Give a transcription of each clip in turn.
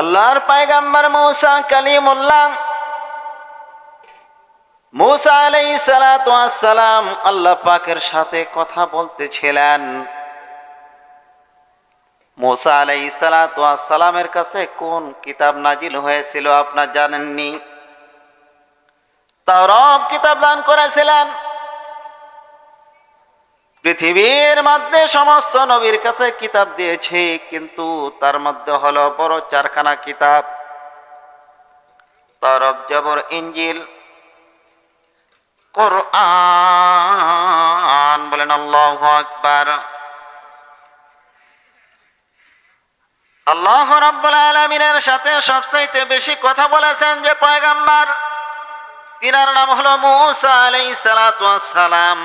আল্লাহর পায়গাম্বার মৌসা কালিমুল্লাহ। মুসা আলাই সালাম আল্লাহ পাকের সাথে কথা বলতেছিলেন। মুসা আলাই সালামের কাছে কোন কিতাব নাজিল হয়েছিল, আপনার জানেননি? তাওরাত কিতাব দান করেছিলেন। পৃথিবীর মধ্যে সমস্ত নবীর কাছে কিতাব দিয়েছে, কিন্তু তার মধ্যে হলো বড় চারখানা কিতাব। তরব, জবর, ইঞ্জিল, কোরআন, বলেন আল্লাহ আকবার। আল্লাহ রাব্বুল আলামিনের সাথে সবচাইতে বেশি কথা বলেছেন যে পয়গাম্বার, তিনার নাম হলো মুসা সালাতু সালাম।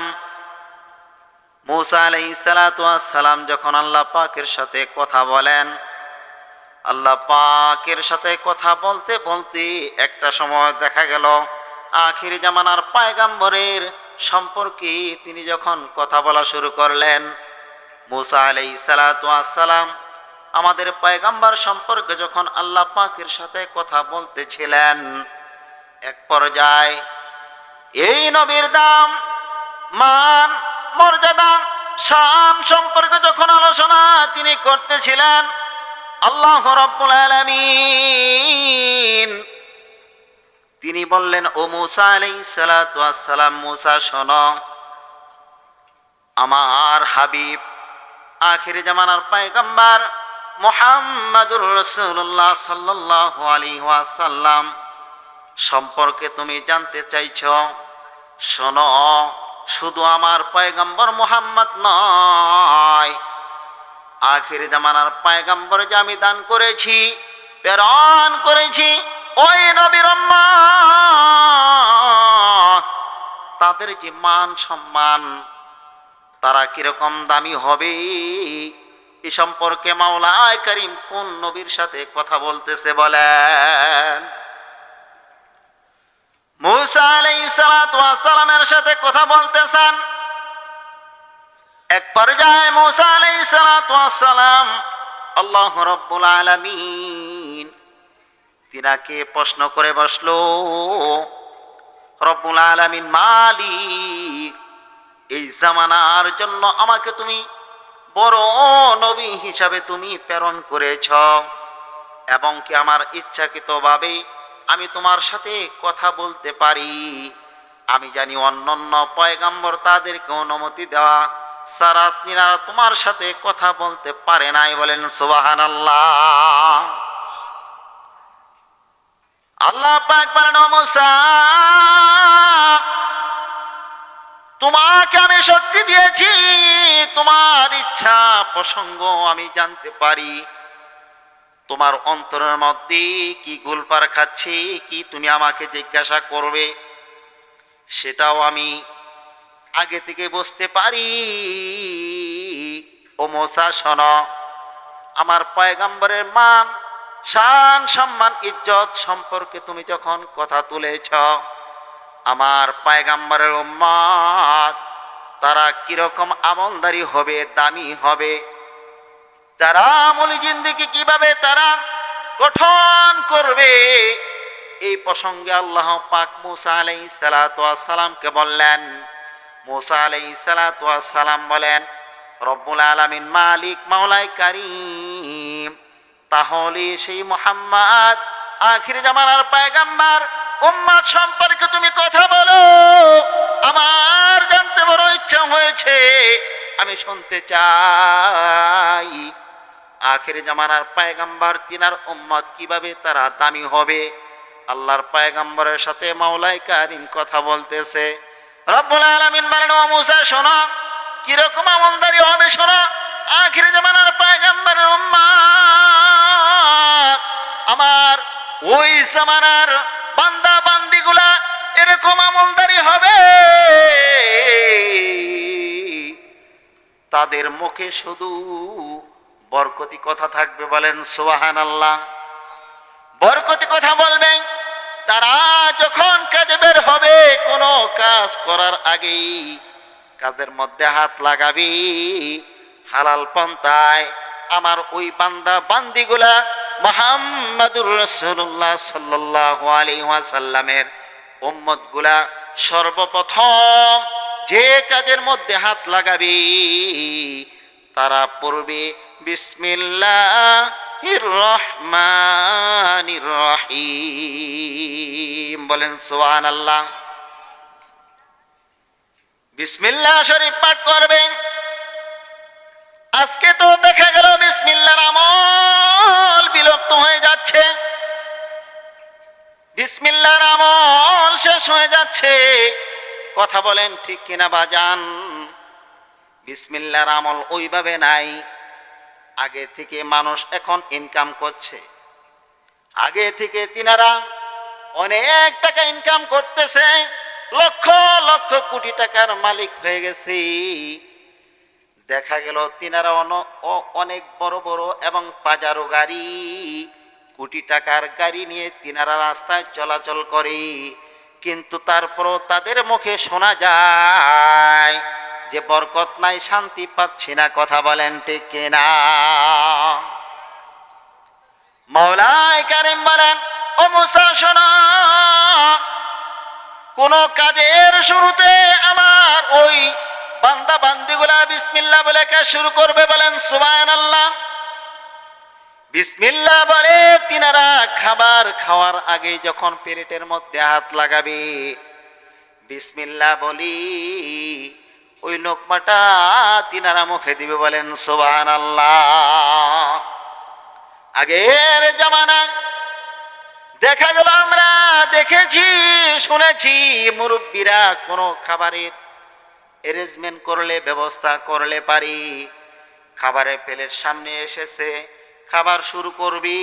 মুসা সালাতু সালাম যখন আল্লাহ পাকের সাথে কথা বলেন, আল্লাহ পাকের সাথে কথা বলতে বলতে একটা সময় দেখা গেল, আখির জামানার পায়গাম্বরের সম্পর্কে তিনি যখন কথা বলা শুরু করলেন, মুসা আলাই সালাম আমাদের পায়গাম্বার সম্পর্কে যখন আল্লাহ পাকের সাথে কথা বলতেছিলেন, এক পর্যায়ে, এই নবীর দাম মান মর্যাদা, শান সম্পর্কে যখন আলোচনা তিনি করতেছিলেন, আল্লাহ রব্বুল আলামিন, তিনি বললেন, ও মুসা আলাই সালাম, মুসা, শোন, আমার হাবিব, আখির জামানার পায়গাম্বার মোহাম্মদুর রসুল্লাহ সাল্লাহ আলী ওয়াসাল্লাম সম্পর্কে তুমি জানতে চাইছ, শোনো শুধু আমার পয়গম্বর মোহাম্মদ নয়। আখির জামানার পায়গাম্বর যে আমি দান করেছি, প্রেরণ করেছি, ওই নবীর তাদের যে মান সম্মান, তারা কীরকম দামি হবে, এ সম্পর্কে মাওলায় করিম কোন নবীর সাথে কথা বলতেছে বলেন। মুসা আলাইহিস সালাতু ওয়াস সালামের সাথে কথা বলতেছেন। এক পর্যায়ে মুসা আলাইহিস সালাতু ওয়াস সালাম, আল্লাহ রাব্বুল আলামিন। তিনাকে প্রশ্ন করে বসল, রব্বুল আলামিন মালিক, এই জামানার জন্য আমাকে তুমি বড় নবী হিসাবে তুমি প্রেরণ করেছ এবং কি আমার ইচ্ছাকৃতভাবে আমি তোমার সাথে কথা বলতে পারি। আমি জানি অন্যান্য পয়গাম্বর তাদেরকে অনুমতি দেওয়া সারা তিনারা তোমার সাথে কথা বলতে পারে নাই বলেন সুবাহান আল্লাহ আল্লাহ তোমাকে আমি শক্তি দিয়েছি, তোমার ইচ্ছা প্রসঙ্গ আমি জানতে পারি। তোমার অন্তরের মধ্যে কি গোলপার খাচ্ছে, কি তুমি আমাকে জিজ্ঞাসা করবে, সেটাও আমি আগে থেকে বুঝতে পারি। ও মোসা, শোন, আমার পয়গাম্বরের মান, শান, সম্মান, ইজ্জত সম্পর্কে তুমি যখন কথা তুলেছ, আমার পায়গাম্বারের উম্মাদ তারা কীরকম আমলদারি হবে, দামি হবে তারা আমলি জিন্দিগি কীভাবে তারা গঠন করবে? এই প্রসঙ্গে আল্লাহ পাক মুসা আলাই সালাতামকে বললেন, মুসা আলাই সালাতাম বলেন, রব্বুল আলমিন মালিক, মাওলাই কারিম, তাহলে সেই মোহাম্মদ, আখির জামানার পায়গাম্বার উম্মাদ সম্পর্কে তুমি কথা বলো। আমার জানতে বড় ইচ্ছা হয়েছে। আমি শুনতে চাই আখের জামানার পায়গাম্বার তিনার উম্মত কীভাবে তারা দামি হবে? আল্লাহর পায়গাম্বরের সাথে মাওলাই কারিম কথা বলতেছে। রব্বুল আলামিন বলেন, ও শোনো, কীরকম আমলদারি হবে শোনো, আখির জামানার পায়গাম্বরের উম্মত। আমার ওই জামানার বান্দা বান্দিগুলা এরকম আমলদারি হবে। তাদের মুখে শুধু বরকতি কথা থাকবে বলেন সোহান আল্লাহ বরকতি কথা বলবেন, তারা যখন কাজে বের হবে, কোনো কাজ করার আগেই কাজের মধ্যে হাত লাগাবি। হালাল পন্থায় আমার ওই বান্দা বান্দিগুলা মোহাম্মদুর রসুল্লাহ সাল্লাহ আলী ওয়াসাল্লামের উম্মতগুলা সর্বপ্রথম যে কাজের মধ্যে হাত লাগাবি, তারা পড়বে বিসমিল্লাহ রহমান রহিম বলেন সোহান আল্লাহ বিসমিল্লাহ শরীফ পাঠ করবেন। আজকে তো দেখা গেল বিসমিল্লার আমল বিলুপ্ত হয়ে যাচ্ছে। বিসমিল্লার আমল শেষ হয়ে যাচ্ছে। কথা বলেন ঠিক কিনা বাজান বিসমিল্লার আমল ওইভাবে নাই। আগে থেকে মানুষ এখন ইনকাম করছে। আগে থেকে তিনারা অনেক টাকা ইনকাম করতেছে, লক্ষ লক্ষ কোটি টাকার মালিক হয়ে গেছে। দেখা গেল তিনারা অনেক বড় বড় এবং পাজারো গাড়ি, কোটি টাকার গাড়ি নিয়ে তিনারা রাস্তায় চলাচল করে। কিন্তু তারপরও তাদের মুখে শোনা যায় যে বরকত নাই, শান্তি পাচ্ছি না, কথা বলেন ঠিক কিনা? মৌলাই কারিম বলেন, ও কোন কাজের শুরুতে আমার ওই বান্দা বান্দিগুলা বিসমিল্লা বলে কাজ শুরু করবে বলেন সুবান আল্লাহ বিসমিল্লা বলে, তিনারা খাবার খাওয়ার আগে যখন পেরেটের মধ্যে হাত লাগাবে বিসমিল্লা বলি ওই লোকমাটা তিনারা মুখে দিবে বলেন সুবান আল্লাহ আগের জামানা, দেখা গেল আমরা, দেখেছি, শুনেছি, মুরব্বীরা কোনো খাবারের অ্যারেঞ্জমেন্ট করলে, ব্যবস্থা করলে পারি। খাবারের প্লেট সামনে এসেছে, খাবার শুরু করবি।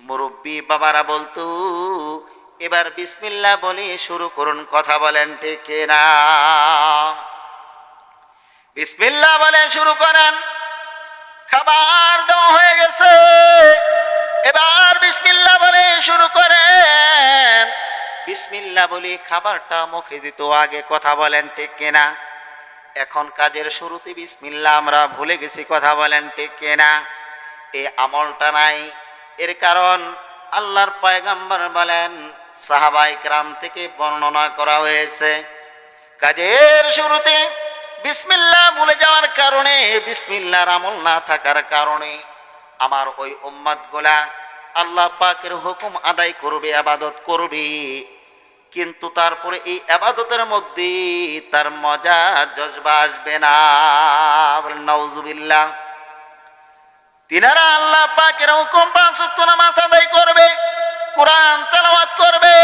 মুরব্বী বাবারা বলতো, এবার বিসমিল্লা বলি শুরু করুন, কথা বলেন, ঠিক না বিসমিল্লা বলে শুরু করেন। খাবার দেওয়া হয়ে গেছে। এবার বিসমিল্লা বলে শুরু করেন। বিসমিল্লা বলি, খাবারটা মুখে দিত, আগে কথা বলেন, ঠিক কিনা? এখন কাজের শুরুতে বিসমিল্লা আমরা ভুলে গেছি, কথা বলেন, ঠিক কিনা? এই আমলটা নাই। এর কারণ, আল্লাহর পয়গাম্বর বলেন সাহাবাই গ্রাম থেকে বর্ণনা করা হয়েছে। কাজের শুরুতে বিসমিল্লা ভুলে যাওয়ার কারণে বিসমিল্লার আমল না থাকার কারণে আমার ওই উম্মাদ গোলা আল্লাহ পাকের হুকুম আদায় করবে, আবাদত করবে। কিন্তু তারপরে এই আবাদতের মধ্যে তার মজা, জজবা আসবে না। তিনারা আল্লাহ পাকের হুকুম পাঁচ ওয়াক্ত নামাজ আদায় করবে, কোরআন তেলাওয়াত করবে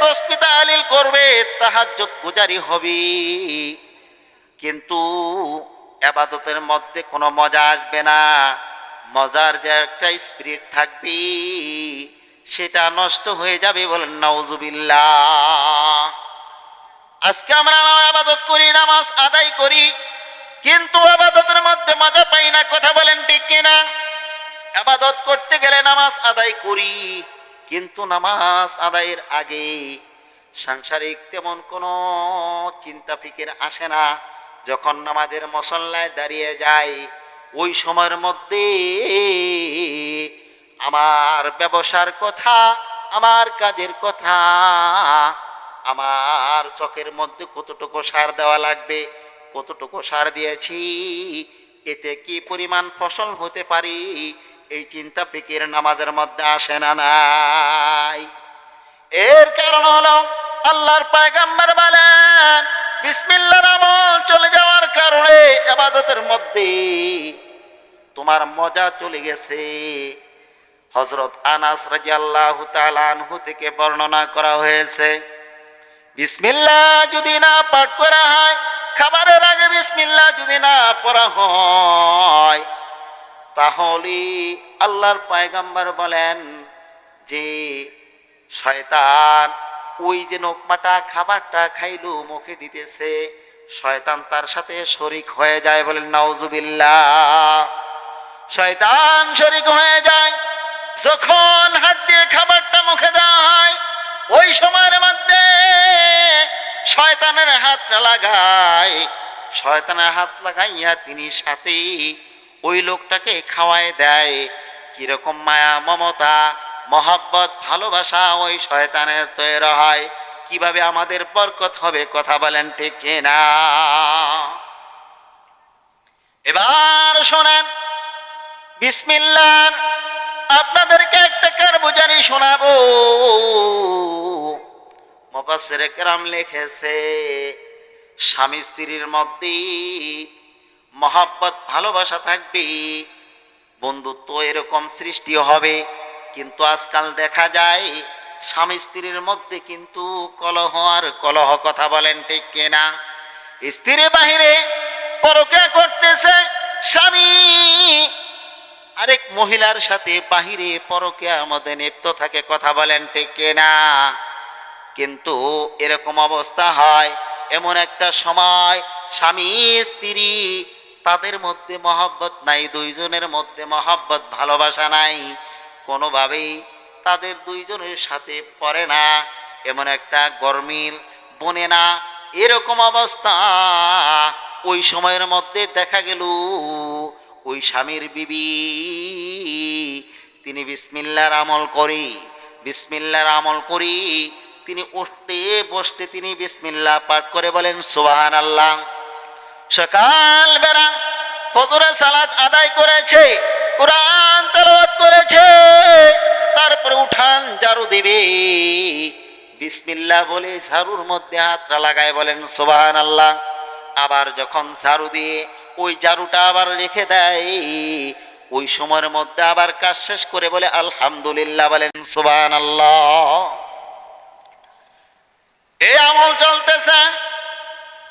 তসবি তাহলিল করবে, তাহাজ্জুদ গুজারি হবে। কিন্তু আবাদতের মধ্যে কোনো মজা আসবে না। মজার যে একটা স্পিরিট থাকবে, সেটা নষ্ট হয়ে যাবে বলেন, নাউজুবিল্লাহ। আজকে আমরা আবাদত করি, নামাজ আদায় করি, কিন্তু আবাদতের মধ্যে মজা পাই না, কথা বলেন ঠিক কিনা? আবাদত করতে গেলে নামাজ আদায় করি, কিন্তু নামাজ আদায়ের আগে সাংসারিক তেমন কোনো চিন্তা ফিকির আসে না। যখন নামাজের মসল্লায় দাঁড়িয়ে যায় ওই সময়ের মধ্যে আমার ব্যবসার কথা, আমার কাজের কথা, আমার চোখের মধ্যে কতটুকু সার দেওয়া লাগবে, কতটুকু সার দিয়েছি, এতে কি পরিমাণ ফসল হতে পারি, এই চিন্তা ফিকির নামাজের মধ্যে আসে না নাই। এর কারণ হলো, আল্লাহর পায়গাম্বার বলেন বিসমিল্লাহর আমল চলে যাওয়ার কারণে আবাদতের মধ্যে তোমার মজা চলে গেছে। হজরত আনাস রাজিয়াল্লাহু তাআলা আনহু থেকে বর্ণনা করা হয়েছে, বিসমিল্লা যদি না পাঠ করা হয়, খাবারের আগে বিসমিল্লা যদি না পড়া হয়, তাহলে আল্লাহর পায়গাম্বার বলেন যে, শয়তান ওই যে নোকমাটা খাবারটা খাইলো, মুখে দিতেছে, শয়তান তার সাথে শরিক হয়ে যায় বলেন, নাউজুবিল্লাহ। শয়তান শরিক হয়ে যায়, যখন হাত দিয়ে খাবারটা মুখে দেওয়া হয়, ওই সময়ের মধ্যে শয়তানের হাত লাগায়, শয়তানের হাত লাগাইয়া তিনি সাথেই ওই লোকটাকে খাওয়ায় দেয়। কীরকম মায়া, মমতা মহব্বত, ভালোবাসা ওই শয়তানের তৈরি হয়। কীভাবে আমাদের বরকত হবে কথা বলেন ঠিক কিনা? এবার শোনেন বিসমিল্লার আপনাদেরকে একটা কারবুজারি শোনাবো। মফাসের কেরাম লিখেছে, স্বামী স্ত্রীর মধ্যে মহাব্বত, ভালোবাসা থাকবে, বন্ধুত্ব এরকম সৃষ্টি হবে। কিন্তু আজকাল দেখা যায়, স্বামী স্ত্রীর মধ্যে কিন্তু কলহ আর কলহ কথা বলেন ঠিক কিনা? স্ত্রী বাহিরে পরকে করতেছে, স্বামী আরেক মহিলার সাথে বাহিরে পরকেয়ার মধ্যে লিপ্ত থাকে কথা বলেন ঠিক কিনা? কিন্তু এরকম অবস্থা হয়, এমন একটা সময় স্বামী স্ত্রী তাদের মধ্যে মহব্বত নাই, দুইজনের মধ্যে মহব্বত, ভালোবাসা নাই। কোনোভাবেই তাদের দুইজনের সাথে পড়ে না, এমন একটা গরমিল বনে না, এরকম অবস্থা। ওই সময়ের মধ্যে দেখা গেল, ওই স্বামীর বিবি, তিনি বিসমিল্লার আমল করি, বিসমিল্লার আমল করি, তিনি উঠতে বসতে তিনি বিসমিল্লা পাঠ করে বলেন সুবাহান আল্লাহ সকাল বেড়া ফজরে সালাত আদায় করেছে। কোরআন তেলাওয়াত করেছে, তারপরে উঠান ঝাড়ু দিবে। বিসমিল্লা বলে ঝাড়ুর মধ্যে হাতটা লাগায় বলেন সুবাহান আল্লাহ আবার যখন ঝাড়ু দিয়ে ওই ঝাড়ুটা আবার রেখে দেয়, ওই সময়ের মধ্যে আবার কাজ শেষ করে বলে, আলহামদুলিল্লাহ বলেন সুবাহান আল্লাহ এই আমল চলতেছে,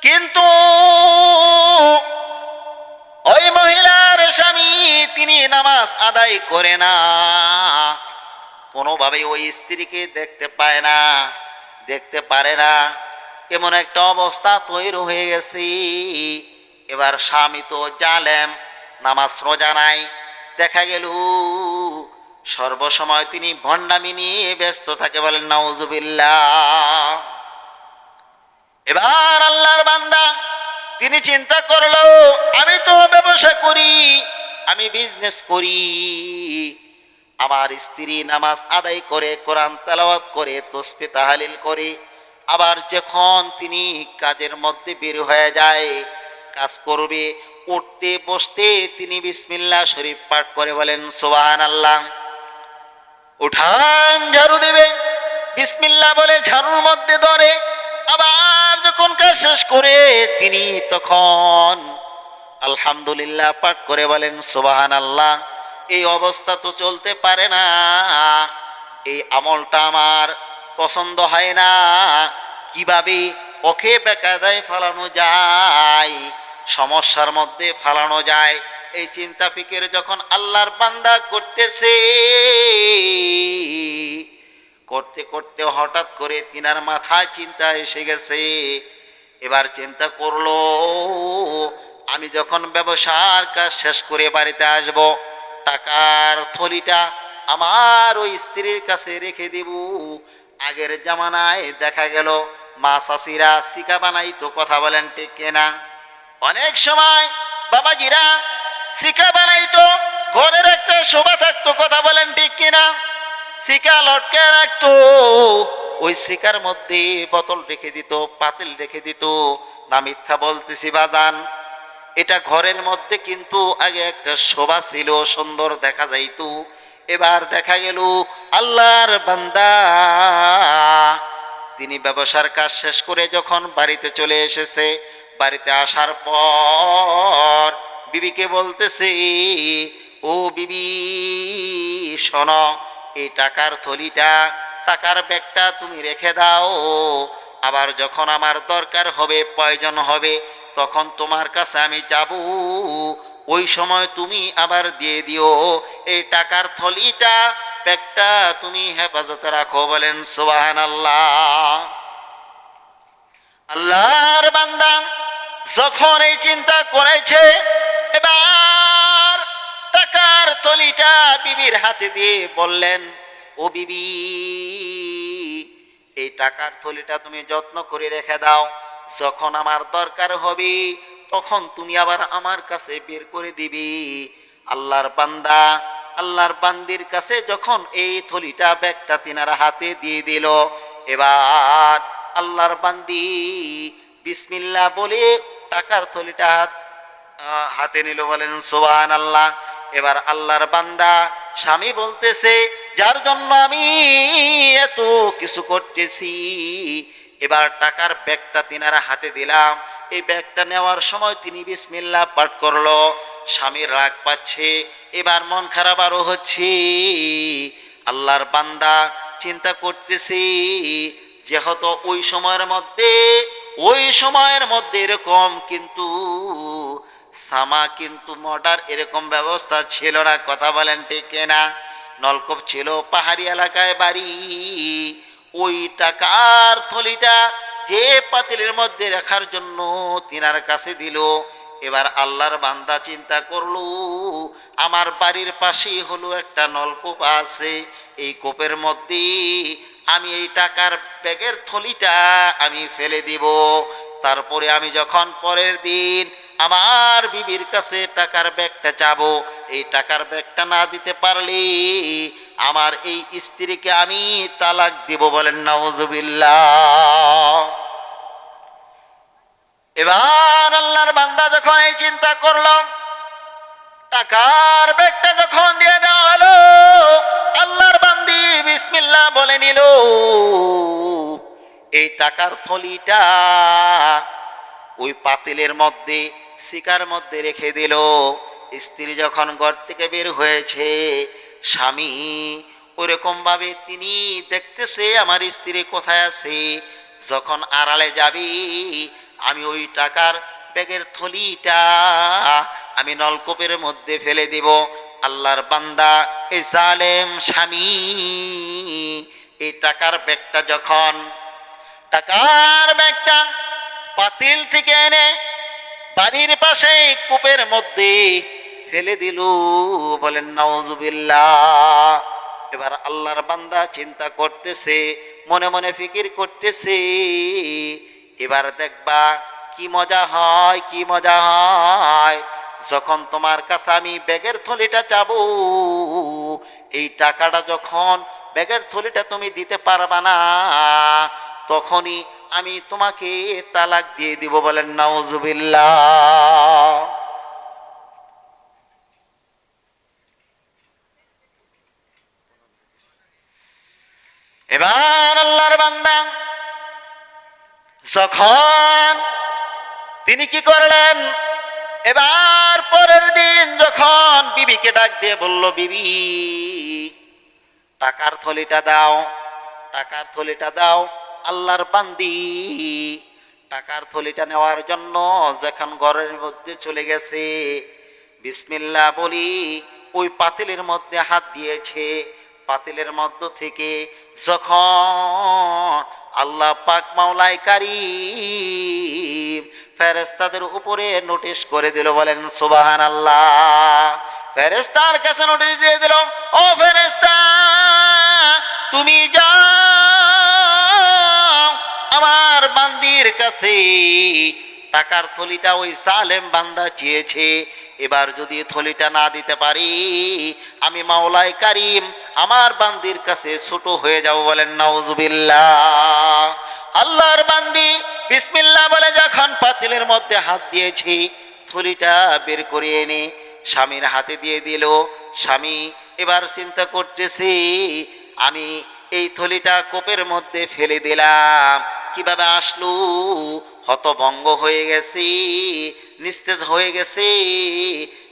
কিন্তু ওই মহিলার স্বামী, তিনি নামাজ আদায় করে না। কোনোভাবে ওই স্ত্রীকে দেখতে পায় না, দেখতে পারে না। এমন একটা অবস্থা তৈরি হয়ে গেছে। এবার স্বামী তো জালেম, নামাজ রোজা নাই। দেখা গেল, সর্বসময় তিনি ভণ্ডামি নিয়ে ব্যস্ত থাকে বলেন, নাউজুবিল্লাহ। এবার আল্লাহর বান্দা তিনি চিন্তা করল আমি তো ব্যবসা করি, আমি বিজনেস করি। আমার স্ত্রী নামাজ আদায় করে, কোরআন তেলাওয়াত করে, তসবি তাহালিল করে। আবার যখন তিনি কাজের মধ্যে বের হয়ে যায়, কাজ করবে, উঠতে বসতে তিনি বিসমিল্লাহ শরীফ পাঠ করে বলেন সোবাহান আল্লাহ উঠান ঝাড়ু দেবে, বিসমিল্লাহ বলে ঝাড়ুর মধ্যে ধরে। আবার যখন কাজ শেষ করে তিনি তখন আলহামদুলিল্লাহ পাঠ করে বলেন সোবাহান আল্লাহ এই অবস্থা তো চলতে পারে না, এই আমলটা আমার পছন্দ হয় না, কীভাবে ওকে বেকায়দায় ফালানো যায়, সমস্যার মধ্যে ফালানো যায়, এই চিন্তা ফিকের যখন আল্লাহর বান্দা করতেছে করতে করতে হঠাৎ করে তিনার মাথায় চিন্তা এসে গেছে। এবার চিন্তা করল, আমি যখন ব্যবসার কাজ শেষ করে বাড়িতে আসব, টাকার থলিটা আমার ওই স্ত্রীর কাছে রেখে দিব। আগের জামানায় দেখা গেল, মা চাষিরা শিকা বানাইতো, কথা বলেন ঠিক কেনা? অনেক সময় বাবাজিরা শিকা বানাইতো, ঘরের একটা শোভা থাকতো, কথা বলেন ঠিক কিনা? শিকা লটকে রাখতো। ওই শিকার মধ্যে বোতল রেখে দিত, পাতিল রেখে দিত। না মিথ্যা বলতেছি বাজান। এটা ঘরের মধ্যে কিন্তু আগে একটা শোভা ছিল, সুন্দর দেখা যাইত। এবার দেখা গেল আল্লাহর বান্দা। তিনি ব্যবসার কাজ শেষ করে যখন বাড়িতে চলে এসেছে, বাড়িতে আসার পর বিবিকে বলতেছে, ও বিবি, শোনো এই টাকার থলিটা, টাকার ব্যাগটা তুমি রেখে দাও। আবার যখন আমার দরকার হবে, প্রয়োজন হবে, তখন তোমার কাছে আমি যাব। ওই সময় তুমি আবার দিয়ে দিও। এই টাকার থলিটা, ব্যাগটা তুমি হেফাজতে রাখো বলেন সুবাহান আল্লাহ আল্লাহর বান্দা যখন এই চিন্তা করেছে, এবার টাকার থলিটা বিবির হাতে দিয়ে বললেন, ও বিবি, এই টাকার থলিটা তুমি যত্ন করে রেখে দাও। যখন আমার দরকার হবে, তখন তুমি আবার আমার কাছে বের করে দিবি। আল্লাহর বান্দা, আল্লাহর বান্দির কাছে যখন এই থলিটা ব্যাগটা তিনার হাতে দিয়ে দিল, এবার আল্লাহর বান্দি বিসমিল্লাহ বলে টাকার থলিটা হাতে নিল বলেন সোহান আল্লাহ এবার আল্লাহর বান্দা স্বামী বলতেছে, যার জন্য আমি এত কিছু করতেছি। এবার টাকার ব্যাগটা তিনার হাতে দিলাম। এই ব্যাগটা নেওয়ার সময় তিনি বিসমিল্লাহ পাঠ করল। স্বামীর রাগ পাচ্ছে। এবার মন খারাপ আরও হচ্ছে। আল্লাহর বান্দা চিন্তা করতেছি, যেহেতু ওই সময়ের মধ্যে, ওই সময়ের মধ্যে এরকম, কিন্তু সামা কিন্তু মডার এরকম ব্যবস্থা ছিল না, কথা বলেন ঠিক না নলকূপ ছিল পাহাড়ি এলাকায় বাড়ি। ওই টাকার থলিটা যে পাতিলের মধ্যে রাখার জন্য তিনার কাছে দিল। এবার আল্লাহর বান্দা চিন্তা করল, আমার বাড়ির পাশেই হলো একটা নলকূপ আছে, এই কূপের মধ্যে আমি এই টাকার ব্যাগের থলিটা আমি ফেলে দিব। তারপরে আমি যখন পরের দিন আমার বিবির কাছে টাকার ব্যাগটা চাবো এই টাকার ব্যাগটা না দিতে পারলে আমার এই স্ত্রীকে আমি তালাক দিব বলেন নওয়াজুবিল্লাহ এবার আল্লাহর বান্দা যখন এই চিন্তা করল, টাকার ব্যাগটা যখন দিয়ে দেওয়া হলো, আল্লাহর বান্দি বিসমিল্লাহ বলে নিল, এই টাকার থলিটা ওই পাতিলের মধ্যে শিকার মধ্যে রেখে দিল। স্ত্রী যখন ঘর থেকে বের হয়েছে, স্বামী ওরকম ভাবে তিনি দেখতেছে, আমার স্ত্রী কোথায় আছে? যখন আড়ালে যাবি, আমি ওই টাকার ব্যাগের থলিটা আমি নলকূপের মধ্যে ফেলে দিব। আল্লাহর বান্দা এই জালেম স্বামী, এই টাকার ব্যাগটা যখন, টাকার ব্যাগটা পাতিল থেকে এনে বাড়ির পাশে কূপের মধ্যে ফেলে দিল, বলেন নওজুবিল্লাহ এবার আল্লাহর বান্দা চিন্তা করতেছে, মনে মনে ফিকির করতেছে। এবার দেখবা কি মজা হয়, কি মজা হয়। যখন তোমার কাছে আমি ব্যাগের থলিটা চাবো, এই টাকাটা যখন ব্যাগের থলিটা তুমি দিতে পারবা না, তখনই আমি তোমাকে তালাক দিয়ে দিব বলেন, নাউজুবিল্লাহ। এবার আল্লাহর বান্দা যখন তিনি কি করলেন? এবার পরের দিন যখন বিবিকে ডাক দিয়ে বলল, বিবি, টাকার থলিটা দাও, টাকার থলিটা দাও। আল্লাহর বান্দি। টাকার থলিটা নেওয়ার জন্য যখন ঘরের মধ্যে চলে গেছে, বিসমিল্লাহ বলি, ওই পাতিলের মধ্যে হাত দিয়েছে। পাতিলের মধ্য থেকে যখন আল্লাহ পাক মাওলাই কারিম ফেরেস্তাদের উপরে নোটিশ করে দিল, বলেন সুবাহান আল্লাহ ফেরেস্তার কাছে নোটিশ দিয়ে দিল, ও ফেরেস্তা তুমি যাও। আমার বান্দির কাছে। টাকার থলিটা ওই সালেম বান্দা চেয়েছে। এবার যদি থলিটা না দিতে পারি, আমি মাওলাই কারিম আমার বান্দির কাছে ছোট হয়ে যাব বলেন, নাউজুবিল্লাহ। আল্লাহর বান্দি বিসমিল্লাহ বলে যখন পাতিলের মধ্যে হাত দিয়েছি, থলিটা বের করে এনে স্বামীর হাতে দিয়ে দিল। স্বামী এবার চিন্তা করতেছি, আমি এই থলিটা কোপের মধ্যে ফেলে দিলাম। কীভাবে আসলো? হতভঙ্গ হয়ে গেছি, নিস্তেজ হয়ে গেছে।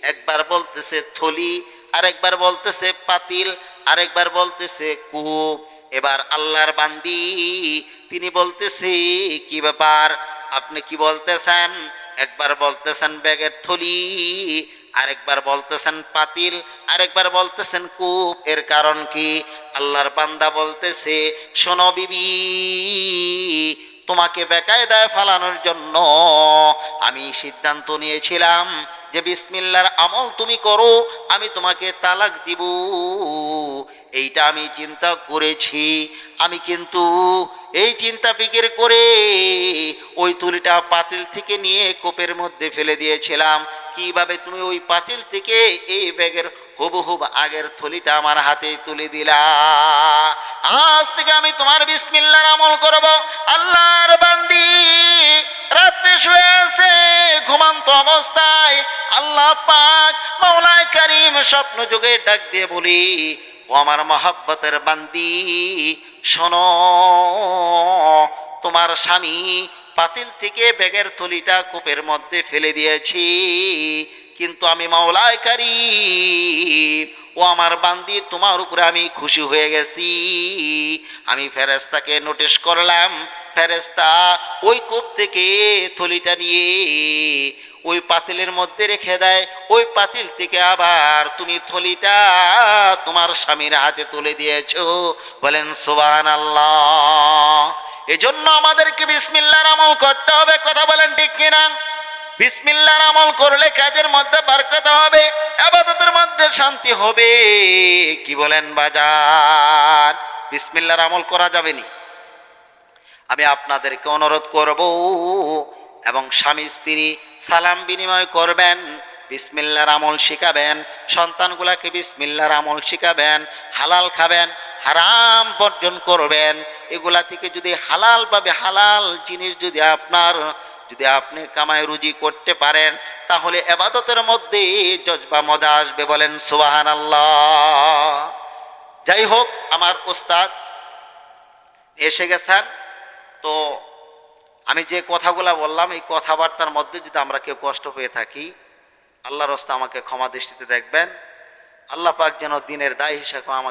একবার বলতেছে থলি, আরেকবার বলতেছে পাতিল, আরেকবার বলতেছে কূপ। এবার আল্লাহর বান্দি, তিনি বলতেছে, কি ব্যাপার? আপনি কি বলতেছেন? একবার বলতেছেন ব্যাগের থলি আরেকবার বলতেছেন পাতিল, আরেকবার বলতেছেন কূপ। এর কারণ কি? আল্লাহর বান্দা বলতেছে, শোনো বিবি, তোমাকে বেকায়দায় ফালানোর জন্য আমি সিদ্ধান্ত নিয়েছিলাম যে বিসমিল্লার আমল তুমি করো, আমি তোমাকে তালাক দিব। এইটা আমি চিন্তা করেছি। আমি কিন্তু এই চিন্তা ফিকির করে ওই তুলিটা পাতিল থেকে নিয়ে কোপের মধ্যে ফেলে দিয়েছিলাম। কীভাবে তুমি ওই পাতিল থেকে এই ব্যাগের হুবহুব আগের থলিটা আমার হাতে তুলে দিলা? আজ থেকে আমি তোমার বিসমিল্লার আমল করব। আল্লাহর বান্দি রাত্রে শুয়ে আছে ঘুমান্ত অবস্থায় আল্লাহ পাক মাওলায় কারিম স্বপ্ন যুগে ডাক দিয়ে বলি, ও আমার মহাব্বতের বান্দি, শোনো, তোমার স্বামী পাতিল থেকে ব্যাগের থলিটা কূপের মধ্যে ফেলে দিয়েছি, কিন্তু আমি মাওলায় কারি ও আমার বান্দি, তোমার উপরে আমি খুশি হয়ে গেছি। আমি ফেরেস্তাকে নোটিশ করলাম ফেরেস্তা ওই কূপ থেকে থলিটা নিয়ে ওই পাতিলের মধ্যে রেখে দেয়। ওই পাতিল থেকে আবার তুমি থলিটা তোমার স্বামীর হাতে তুলে দিয়েছ। বলেন সুবান আল্লাহ এজন্য আমাদেরকে বিসমিল্লার আমল করতে হবে। কথা বলেন ঠিক কিনা? বিসমিল্লার আমল করলে কাজের মধ্যে বারকত হবে, আবাদতের মধ্যে শান্তি হবে। কি বলেন বাজার বিসমিল্লার আমল করা যাবে নি? আমি আপনাদেরকে অনুরোধ করব, এবং স্বামী স্ত্রী সালাম বিনিময় করবেন, বিসমিল্লার আমল শিখাবেন, সন্তানগুলাকে বিসমিল্লার আমল শিখাবেন, হালাল খাবেন, হারাম বর্জন করবেন। এগুলা থেকে যদি হালালভাবে হালাল জিনিস যদি আপনার যদি আপনি কামাই রুজি করতে পারেন, তাহলে এবাদতের মধ্যে জজবা মজা আসবে বলেন সুবাহান আল্লাহ যাই হোক, আমার ওস্তাদ এসে গেছেন। তো আমি যে কথাগুলো বললাম, এই কথাবার্তার মধ্যে যদি আমরা কেউ কষ্ট পেয়ে থাকি, আল্লাহর রস্তা আমাকে ক্ষমা দৃষ্টিতে দেখবেন। আল্লাহ পাক যেন দিনের দায় হিসাবে আমাকে